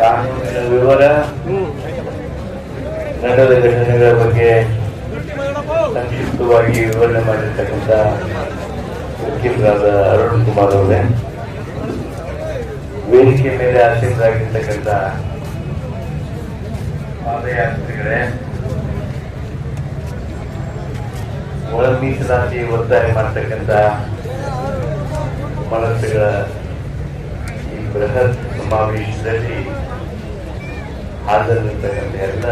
ಕಾನೂನಿನ ವಿವರ ನಡೆದ ಘಟನೆಗಳ ಬಗ್ಗೆ ಸಂಕ್ಷಿಪ್ತವಾಗಿ ವಿವರಣೆ ಮಾಡಿರ್ತಕ್ಕಂಥ ವಕೀಲರಾದ ಅರುಣ್ ಕುಮಾರ್ ಅವರೇ. ವೇದಿಕೆ ಮೇಲೆ ಆಸೀನರಾಗಿರ್ತಕ್ಕಂಥ ಪಾದಯಾತ್ರಿಗಳೇ ಒಳ ಮೀಸಲಾತಿ ಒತ್ತಾಯ ಮಾಡ್ತಕ್ಕಂಥ ಮನಸ್ಸುಗಳ ಈ ಬೃಹತ್ ಸಮಾವೇಶದಲ್ಲಿ ಹಾಜರಿರ್ತಕ್ಕಂಥ ಎಲ್ಲ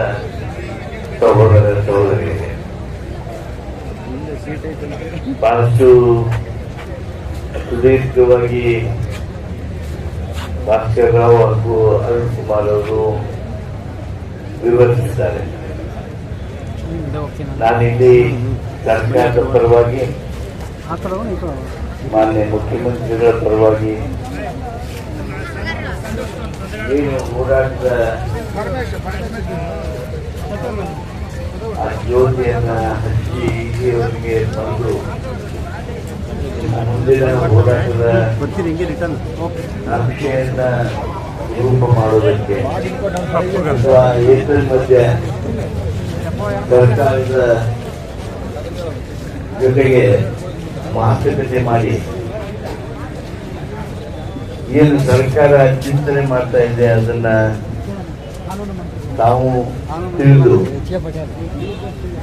ಸಹೋದರ ಸಹೋದರಿಗೆ ಬಹಳಷ್ಟು ಸುದೀರ್ಘವಾಗಿ ರಾವ್ ಹಾಗೂ ಅರುಣ್ ಕುಮಾರ್ ಅವರು ವಿವರಿಸಿದ್ದಾರೆ. ನಾನಿಲ್ಲಿ ಸರ್ಕಾರದ ಪರವಾಗಿ ಮಾನ್ಯ ಮುಖ್ಯಮಂತ್ರಿಗಳ ಪರವಾಗಿ ಏನು ಹೋರಾಟದ ತಂದು ಮುಂದಿನ ರೂಪ ಮಾಡುವುದಕ್ಕೆ ಅಥವಾ ಏಪ್ರಿಲ್ ಮಧ್ಯೆ ಸರ್ಕಾರದ ಜೊತೆಗೆ ಮಾತುಕತೆ ಮಾಡಿ ಏನು ಸರ್ಕಾರ ಚಿಂತನೆ ಮಾಡ್ತಾ ಇದೆ ಅದನ್ನ ತಾವು ತಿಳಿದು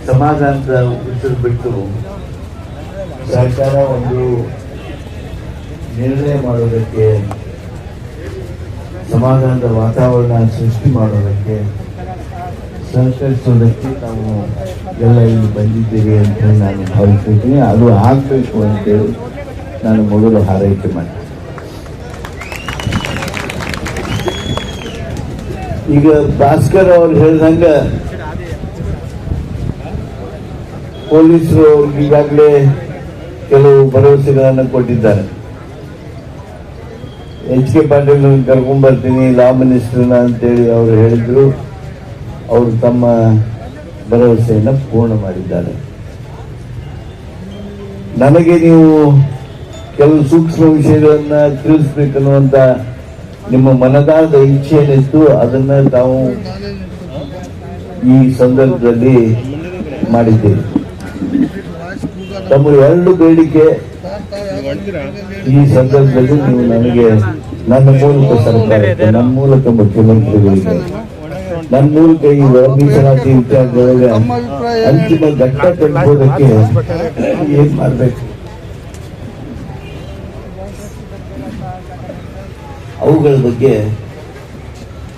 ಸಮಾಧಾನದ ಉತ್ತರ ಬಿಟ್ಟು ಸರ್ಕಾರ ಒಂದು ನಿರ್ಣಯ ಮಾಡೋದಕ್ಕೆ ಸಮಾಧಾನದ ವಾತಾವರಣ ಸೃಷ್ಟಿ ಮಾಡೋದಕ್ಕೆ ಸಹಕರಿಸೋದಕ್ಕೆ ನಾವು ಎಲ್ಲ ಇಲ್ಲಿ ಬಂದಿದ್ದೀವಿ ಅಂತ ನಾನು ಭಾವಿಸಿದ್ದೀನಿ ಅದು ಆಗಬೇಕು ಅಂತೇಳಿ ನಾನು ಮೊದಲು ಹಾರೈಕೆ ಮಾಡ್ತೀನಿ. ಈಗ ಭಾಸ್ಕರ್ ಅವ್ರು ಹೇಳ್ದಂಗ ಪೊಲೀಸರು ಈಗಾಗಲೇ ಕೆಲವು ಭರವಸೆಗಳನ್ನು ಕೊಟ್ಟಿದ್ದಾರೆ. ಎಚ್ ಕೆ ಪಾಟೀಲ್ ಕರ್ಕೊಂಡ್ ಬರ್ತೀನಿ, ಲಾ ಮಿನಿಸ್ಟರ್ನ ಅಂತೇಳಿ ಅವರು ಹೇಳಿದ್ರು. ಅವರು ತಮ್ಮ ಭರವಸೆಯನ್ನು ಪೂರ್ಣ ಮಾಡಿದ್ದಾರೆ. ನನಗೆ ನೀವು ಕೆಲವು ಸೂಕ್ಷ್ಮ ವಿಷಯಗಳನ್ನ ತಿಳಿಸ್ಬೇಕನ್ನುವಂತ ನಿಮ್ಮ ಮನದಾದ ಇಚ್ಛೆ ಏನಿತ್ತು ಅದನ್ನ ತಾವು ಈ ಸಂದರ್ಭದಲ್ಲಿ ಮಾಡಿದ್ದೀರಿ. ತಮ್ಮ ಎರಡು ಬೇಡಿಕೆ ಈ ಸಂದರ್ಭದಲ್ಲಿ ನೀವು ನನಗೆ ನನ್ನ ಮೂಲಕ ಸರ್ಕಾರಕ್ಕೆ ನನ್ನ ಮೂಲಕ ಮುಖ್ಯಮಂತ್ರಿಗಳಿಗೆ. ನನ್ನ ಮೂಲಕ ಈ ಮೀಸಲಾತಿ ವಿಚಾರದೊಳಗೆ ಅಂತಿಮ ಘಟ್ಟ ತಲುಪೋದಕ್ಕೆ ಏನ್ ಮಾಡ್ಬೇಕು? ಅವುಗಳ ಬಗ್ಗೆ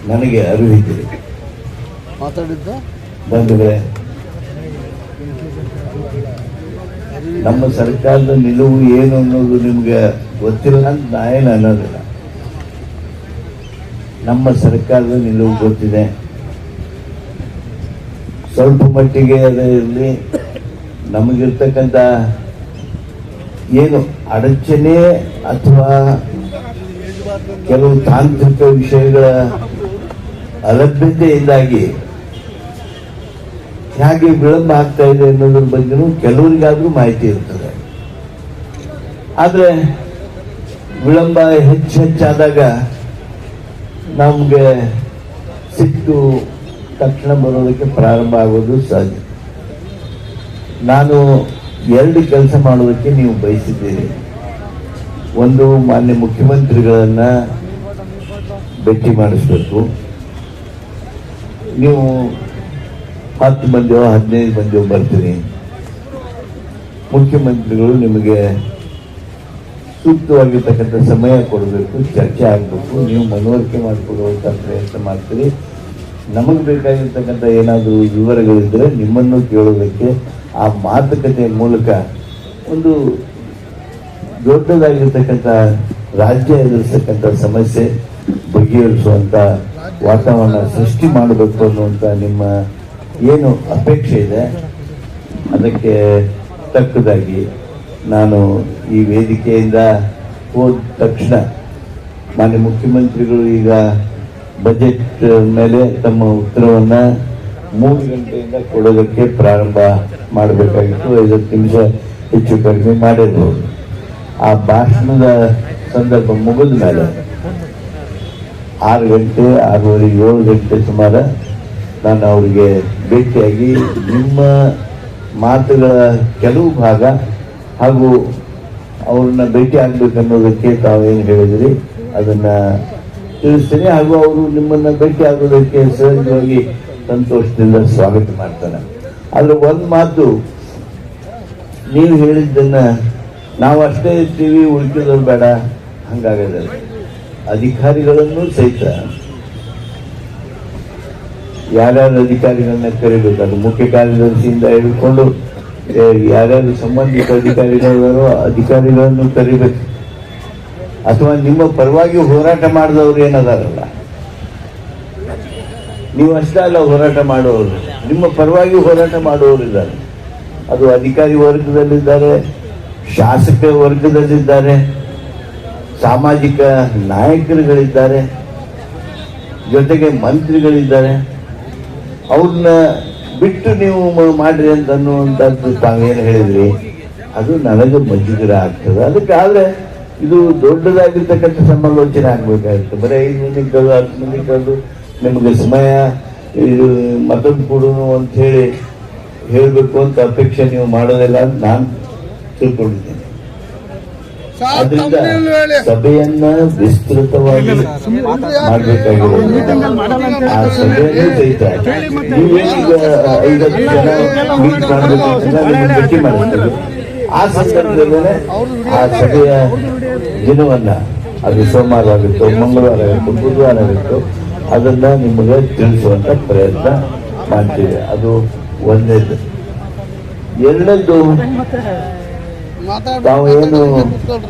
ನನಗೆ ಅರಿವಿದೆ ಮಾತಾಡಿದ್ದ? ಬಂಧುಗಳೇ ನಮ್ಮ ಸರ್ಕಾರದ ನಿಲುವು ಏನು ಅನ್ನೋದು ನಿಮ್ಗೆ ಗೊತ್ತಿಲ್ಲ ಅಂತ ನಾನೇನು ಅನ್ನೋದಿಲ್ಲ. ನಮ್ಮ ಸರ್ಕಾರದ ನಿಲುವು ಗೊತ್ತಿದೆ. ಸ್ವಲ್ಪ ಮಟ್ಟಿಗೆ ಅದೇ ಇರಲಿ ನಮಗಿರ್ತಕ್ಕಂಥ ಏನು ಅಡಚಣೆ ಅಥವಾ ಕೆಲವು ತಾಂತ್ರಿಕ ವಿಷಯಗಳ ಅಲಭ್ಯತೆಯಿಂದಾಗಿ ಹೇಗೆ ವಿಳಂಬ ಆಗ್ತಾ ಇದೆ ಅನ್ನೋದ್ರ ಬಗ್ಗೆನೂ ಕೆಲವರಿಗಾದ್ರೂ ಮಾಹಿತಿ ಇರ್ತದೆ. ಆದ್ರೆ ವಿಳಂಬ ಹೆಚ್ಚು ಹೆಚ್ಚಾದಾಗ ನಮ್ಗೆ ಸಿಕ್ಕು ತಕ್ಷಣ ಬರೋದಕ್ಕೆ ಪ್ರಾರಂಭ ಆಗೋದು ಸಹಜ. ನಾನು ಎರಡು ಕೆಲಸ ಮಾಡೋದಕ್ಕೆ ನೀವು ಬಯಸಿದ್ದೀರಿ. ಒಂದು ಮಾನ್ಯ ಮುಖ್ಯಮಂತ್ರಿಗಳನ್ನ ಭೇಟಿ ಮಾಡಿಸ್ಬೇಕು. ನೀವು ಹತ್ತು ಮಂದಿಯೋ, ಹದಿನೈದು ಮಂದಿಯೋ ಬರ್ತೀನಿ ಮುಖ್ಯಮಂತ್ರಿಗಳು ನಿಮಗೆ ಸೂಕ್ತವಾಗಿರ್ತಕ್ಕಂಥ ಸಮಯ ಕೊಡಬೇಕು, ಚರ್ಚೆ ಆಗಬೇಕು, ನೀವು ಮನವರಿಕೆ ಮಾಡಿಕೊಡುವಂಥ ಪ್ರಯತ್ನ ಮಾಡ್ತೀರಿ. ನಮಗೆ ಬೇಕಾಗಿರ್ತಕ್ಕಂಥ ಏನಾದರೂ ವಿವರಗಳಿದ್ದರೆ ನಿಮ್ಮನ್ನು ಕೇಳೋದಕ್ಕೆ ಆ ಮಾತುಕತೆಯ ಮೂಲಕ ಒಂದು ದೊಡ್ಡದಾಗಿರ್ತಕ್ಕಂಥ ರಾಜ್ಯ ಎದುರಿಸ್ತಕ್ಕಂಥ ಸಮಸ್ಯೆ ಬಗೆಹರಿಸುವಂತ ವಾತಾವರಣ ಸೃಷ್ಟಿ ಮಾಡಬೇಕು ಅನ್ನುವಂಥ ನಿಮ್ಮ ಏನು ಅಪೇಕ್ಷೆ ಇದೆ? ಅದಕ್ಕೆ ತಕ್ಕದಾಗಿ ನಾನು ಈ ವೇದಿಕೆಯಿಂದ ಹೋದ ತಕ್ಷಣ ಮಾನ್ಯ ಮುಖ್ಯಮಂತ್ರಿಗಳು ಈಗ ಬಜೆಟ್ ಮೇಲೆ ತಮ್ಮ ಉತ್ತರವನ್ನು ಮೂರು ಗಂಟೆಯಿಂದ ಕೊಡೋದಕ್ಕೆ ಪ್ರಾರಂಭ ಮಾಡಬೇಕಾಗಿತ್ತು. ಐವತ್ತು ನಿಮಿಷ ಹೆಚ್ಚು ಕಡಿಮೆ ಮಾಡಿರ್ಬೋದು. ಆ ಭಾಷಣದ ಸಂದರ್ಭ ಮುಗಿದ ಮೇಲೆ ಆರು ಗಂಟೆ, ಆರೂವರೆ, ಏಳು ಗಂಟೆ ಸುಮಾರು ನಾನು ಅವರಿಗೆ ಭೇಟಿಯಾಗಿ ನಿಮ್ಮ ಮಾತುಗಳ ಕೆಲವು ಭಾಗ ಹಾಗೂ ಅವ್ರನ್ನ ಭೇಟಿ ಆಗ್ಬೇಕನ್ನೋದಕ್ಕೆ ತಾವೇನು ಹೇಳಿದ್ರಿ? ಅದನ್ನ ತಿಳಿಸ್ತೀನಿ ಹಾಗೂ ಅವರು ನಿಮ್ಮನ್ನ ಭೇಟಿ ಆಗೋದಕ್ಕೆ ಸಹಜವಾಗಿ ಸಂತೋಷದಿಂದ ಸ್ವಾಗತ ಮಾಡ್ತಾರೆ ಆದ್ರೆ ಒಂದು ಮಾತು ನೀವು ಹೇಳಿದ್ದನ್ನ ನಾವು ಅಷ್ಟೇ ಇರ್ತೀವಿ ಉಳ್ಕಿದ್ರು ಬೇಡ. ಹಂಗಾಗದಲ್ಲ ಅಧಿಕಾರಿಗಳನ್ನು ಸಹಿತ ಯಾರ್ಯಾರು ಅಧಿಕಾರಿಗಳನ್ನ ಕರಿಬೇಕು? ಅದು ಮುಖ್ಯ ಕಾರ್ಯದರ್ಶಿಯಿಂದ ಹಿಡ್ಕೊಂಡು ಯಾರ್ಯಾರು ಸಂಬಂಧಿತ ಅಧಿಕಾರಿಗಳು ಅಧಿಕಾರಿಗಳನ್ನು ಕರಿಬೇಕು. ಅಥವಾ ನಿಮ್ಮ ಪರವಾಗಿ ಹೋರಾಟ ಮಾಡಿದವರು ಏನದಾರಲ್ಲ? ನೀವು ಅಷ್ಟೇ ಅಲ್ಲ ಹೋರಾಟ ಮಾಡುವವರು. ನಿಮ್ಮ ಪರವಾಗಿ ಹೋರಾಟ ಮಾಡುವವರು ಇದ್ದಾರೆ ಅದು ಅಧಿಕಾರಿ ವರ್ಗದಲ್ಲಿದ್ದಾರೆ ಶಾಸಕ ವರ್ಗದಲ್ಲಿದ್ದಾರೆ, ಸಾಮಾಜಿಕ ನಾಯಕರುಗಳಿದ್ದಾರೆ, ಜೊತೆಗೆ ಮಂತ್ರಿಗಳಿದ್ದಾರೆ. ಅವ್ರನ್ನ ಬಿಟ್ಟು ನೀವು ಮಾಡ್ರಿ ಅಂತ ಅನ್ನುವಂಥದ್ದು ತಾವೇನು ಹೇಳಿದ್ರಿ? ಅದು ನನಗೆ ಮಜ್ಜಿಗಿರ ಆಗ್ತದೆ. ಅದಕ್ಕೆ ಆದರೆ ಇದು ದೊಡ್ಡದಾಗಿರ್ತಕ್ಕಂಥ ಸಮಾಲೋಚನೆ ಆಗ್ಬೇಕಾಗುತ್ತೆ. ಬರೀ ಐದು ಮಂದಿ ಕಳೆದು ಹತ್ತು ಮಂದಿ ಕಳೆದು ನಿಮಗೆ ಸಮಯ, ಇದು ಮತ್ತೊಂದು ಕೊಡು ಅಂತ ಹೇಳಿ ಹೇಳಬೇಕು ಅಂತ ಅಪೇಕ್ಷೆ ನೀವು ಮಾಡೋದಿಲ್ಲ ಅಂತ ನಾನು ತಿಳ್ಕೊಂಡಿದ್ದೇನೆ ಸಭೆಯನ್ನ ವಿಸ್ತೃತವಾಗಿ ಮಾಡಬೇಕಾಗಿರೋದು ಆ ಸಭೆಯನ್ನು ನೀವೇನೀಗ ಜನ ಮೀಟ್ ಭೇಟಿ ಆ ಸಂದರ್ಭದಲ್ಲೇ ಆ ಸಭೆಯ ದಿನವನ್ನ ಅದು ಸೋಮವಾರ ಆಗಿತ್ತು ಮಂಗಳವಾರ ಆಗಿತ್ತು ಬುಧವಾರ ಆಗಿತ್ತು ಅದನ್ನ ನಿಮಗೆ ತಿಳಿಸುವಂತ ಪ್ರಯತ್ನ ಮಾಡ್ತೀವಿ. ಅದು ಒಂದೇದು. ಎರಡನೇದು ತಾವು ಏನು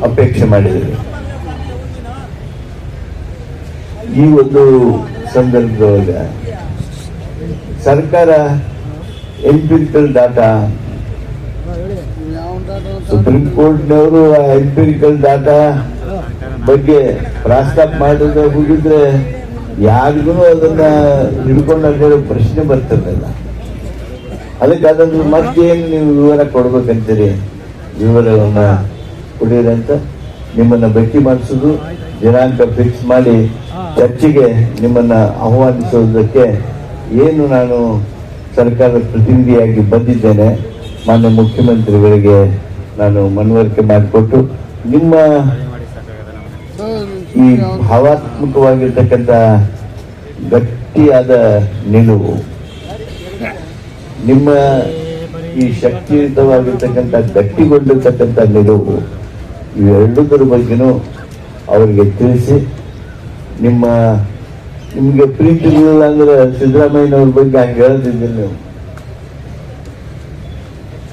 ಅಪೇಕ್ಷೆ ಮಾಡಿದ್ರು ಈ ಒಂದು ಸಂದರ್ಭದೊಳಗ ಸರ್ಕಾರ ಎಂಪಿರಿಕಲ್ ಡಾಟಾ ಸುಪ್ರೀಂ ಕೋರ್ಟ್ನವರು ಎಂಪಿರಿಕಲ್ ಡಾಟಾ ಬಗ್ಗೆ ಪ್ರಸ್ತಾಪ ಮಾಡಿದ್ರೆ ಹೋಗಿದ್ರೆ ಯಾರಿಗೂ ಅದನ್ನ ಹಿಡ್ಕೊಂಡು ಪ್ರಶ್ನೆ ಬರ್ತಿರ್ಲಿಲ್ಲ ಅದಕ್ಕೆ ಅದನ್ನು ಮತ್ತೇನು ನೀವು ವಿವರ ಕೊಡ್ಬೇಕಂತೀರಿ? ಕೊಡಿರಿ ಅಂತ ನಿಮ್ಮನ್ನ ಭೇಟಿ ಮಾಡಿಸೋದು, ದಿನಾಂಕ ಫಿಕ್ಸ್ ಮಾಡಿ ಚರ್ಚೆಗೆ ನಿಮ್ಮನ್ನ ಆಹ್ವಾನಿಸೋದಕ್ಕೆ ಏನು ನಾನು ಸರ್ಕಾರದ ಪ್ರತಿನಿಧಿಯಾಗಿ ಬಂದಿದ್ದೇನೆ, ಮಾನ್ಯ ಮುಖ್ಯಮಂತ್ರಿಗಳಿಗೆ ನಾನು ಮನವರಿಕೆ ಮಾಡಿಕೊಟ್ಟು ನಿಮ್ಮ ಈ ಭಾವಾತ್ಮಕವಾಗಿರ್ತಕ್ಕಂಥ ಗಟ್ಟಿಯಾದ ನಿಲುವು, ನಿಮ್ಮ ಈ ಶಕ್ತಿಯುತವಾಗಿರ್ತಕ್ಕಂಥ ಗಟ್ಟಿಗೊಂಡಿರ್ತಕ್ಕಂಥ ನಿಲುವು ಇವೆರಡುದರ ಬಗ್ಗೆನೂ ಅವರಿಗೆ ತಿಳಿಸಿ, ನಿಮ್ಮ, ನಿಮಗೆ ಪ್ರೀತಿ ಇರಲಿಲ್ಲ ಅಂದ್ರೆ ಸಿದ್ದರಾಮಯ್ಯನವ್ರ ಬಗ್ಗೆ ಹಂಗೆ ಹೇಳ್ತಿದ್ದೀನಿ ನೀವು.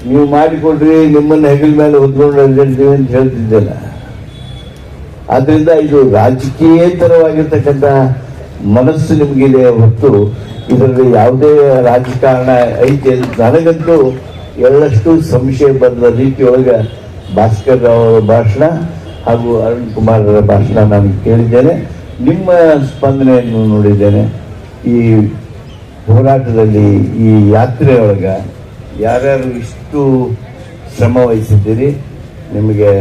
ನೀವು ಮಾಡಿಕೊಡ್ರಿ, ನಿಮ್ಮನ್ನ ಹೆಗಲ ಮೇಲೆ ಅಡ್ಡಾಡ್ತೀವಿ ಅಂತ ಹೇಳ್ತಿದ್ದಲ್ಲ. ಆದ್ರಿಂದ ಇದು ರಾಜಕೀಯೇತರವಾಗಿರ್ತಕ್ಕಂಥ ಮನಸ್ಸು ನಿಮಗಿದೆ ಹೊತ್ತು ಇದರಲ್ಲಿ ಯಾವುದೇ ರಾಜಕಾರಣ ಐತೆ ನನಗಂತೂ ಎಳ್ಳಷ್ಟು ಸಂಶಯ ಬಂದ ರೀತಿಯೊಳಗೆ ಭಾಸ್ಕರ್ ರಾವ್ ಅವರ ಭಾಷಣ ಹಾಗೂ ಅರುಣ್ ಕುಮಾರ್ ಅವರ ಭಾಷಣ ನಾನು ಕೇಳಿದ್ದೇನೆ. ನಿಮ್ಮ ಸ್ಪಂದನೆಯನ್ನು ನೋಡಿದ್ದೇನೆ. ಈ ಹೋರಾಟದಲ್ಲಿ ಈ ಯಾತ್ರೆಯೊಳಗೆ ಯಾರ್ಯಾರು ಇಷ್ಟು ಶ್ರಮ ವಹಿಸಿದ್ದೀರಿ? ನಿಮಗೆ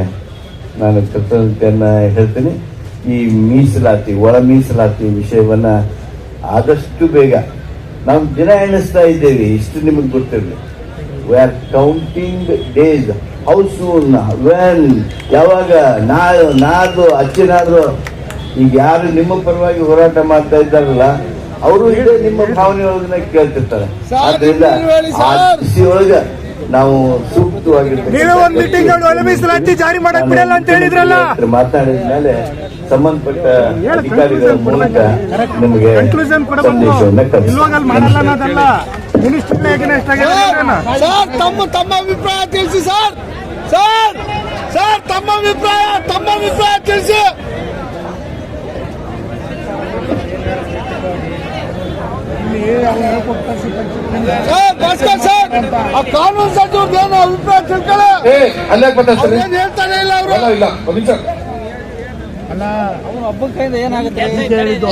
ನಾನು ಕೃತಜ್ಞತೆಯನ್ನು ಹೇಳ್ತೀನಿ. ಈ ಮೀಸಲಾತಿ, ಒಳ ಮೀಸಲಾತಿ ವಿಷಯವನ್ನ ಆದಷ್ಟು ಬೇಗ. ನಾವು ದಿನ ಎಣಿಸ್ತಾ ಇದ್ದೇವೆ ಇಷ್ಟು ನಿಮಗೆ ಗೊತ್ತಿರಲಿ. We are counting days how soon when ಯಾವಾಗ ನಾಳೆ ನಾಡ್ದು ಅಚ್ಚಿನಾದ್ರು ಈಗ ಯಾರು ನಿಮ್ಮ ಪರವಾಗಿ ಹೋರಾಟ ಮಾಡ್ತಾ ಇದ್ದಾರಲ್ಲ ಅವರು ಇಡೀ ನಿಮ್ಮ ಭಾವನೆ ಒಳಗನ್ನ ಕೇಳ್ತಿರ್ತಾರೆ ಆದ್ರಿಂದ ಆ ಸರ್. ನಾವು ಸೂಕ್ತವಾಗಿರ್ತಕ್ಕಂಥ ನೀವೇ ಒಂದ್ ಮೀಟಿಂಗ್ ಒಳ ಮೀಸಲಾತಿ ಜಾರಿ ಮಾಡಕ್ ಬಿಡಲ್ಲ ಅಂತ ಹೇಳಿದ್ರಲ್ಲ? ಮಾತಾಡಿದ ಮೇಲೆ ಸಂಬಂಧಪಟ್ಟ ಅಧಿಕಾರಿಗಳ ಮೂಲಕ ನಿಮಗೆ ತಮ್ಮ ತಮ್ಮ ಅಭಿಪ್ರಾಯ ತಿಳಿಸಿ ಸರ್ ಸರ್ ಸರ್ ತಮ್ಮ ಅಭಿಪ್ರಾಯ ತಮ್ಮ ಅಭಿಪ್ರಾಯ ತಿಳಿಸಿ. ಸರ್ ಭಾಸ್ಕರ್ ಸರ್ ಆ ಕಾನೂನು ಸಚಿವರು ಏನು ಅಭಿಪ್ರಾಯ ತಿಳ್ಕೊಳ್ಳಿ. ಏ ಅಲ್ಲೇ ಹೇಳ್ತಾನೆ ಇಲ್ಲ ಅವರು? ಇಲ್ಲ ಇಲ್ಲ ಒಂದ್ ನಿಮಿಷ.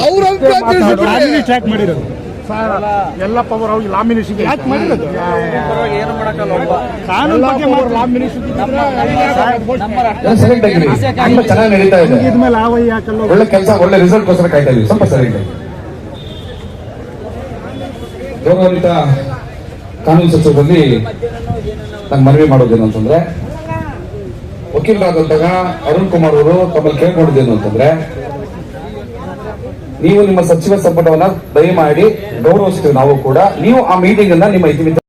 ಅವ್ರ ಅಭಿಪ್ರಾಯ ತಿಳಿಸಿ ಸ್ಟಾರ್ಟ್ ಮಾಡಿರೋದು. ಎಲ್ಲ ಪವರ್ ಅವ್ರಿಗೆ ಲಾಮಿನೇಷನ್ ಯಾಕೆ ಮಾಡಿರೋದು? ಕಾನೂನು ಬಗ್ಗೆ ಲಾಮಿನೇಷನ್ ಎಲ್ಲ ಸೆಲೆಕ್ಟ್ ಆಗಿರಿ ತುಂಬಾ ಚೆನ್ನಾಗಿ ನಡೀತಾ ಇದೆ. ಇದ್ಮೇಲೆ ಆವಯ್ಯ ಯಾಕಲ್ಲ ಒಳ್ಳೆ ಕೆಲಸ ಒಳ್ಳೆ ರಿಸಲ್ಟ್ ಗೋಸ್ಕರ ಕಾಯ್ತಾ ಇದೀವಿ. ಸ್ವಲ್ಪ ಸರಿ. ಗೌರವಾನ್ವಿತ ಕಾನೂನು ಸಚಿವರಲ್ಲಿ ನಂಗೆ ಮನವಿ ಮಾಡೋದೇನು ಅಂತಂದ್ರೆ, ವಕೀಲರಾದಂತಹ ಅರುಣ್ ಕುಮಾರ್ ಅವರು ತಮ್ಮಲ್ಲಿ ಕೇಳ್ಕೊಂಡಿದ್ದೇನು ಅಂತಂದ್ರೆ, ನೀವು ನಿಮ್ಮ ಸಚಿವ ಸಂಪುಟವನ್ನ ದಯಮಾಡಿ ಗೌರವಿಸ್ತೀವಿ ನಾವು ಕೂಡ. ನೀವು ಆ ಮೀಟಿಂಗ್ ಅನ್ನ ನಿಮ್ಮ ಇತಿಮಿತ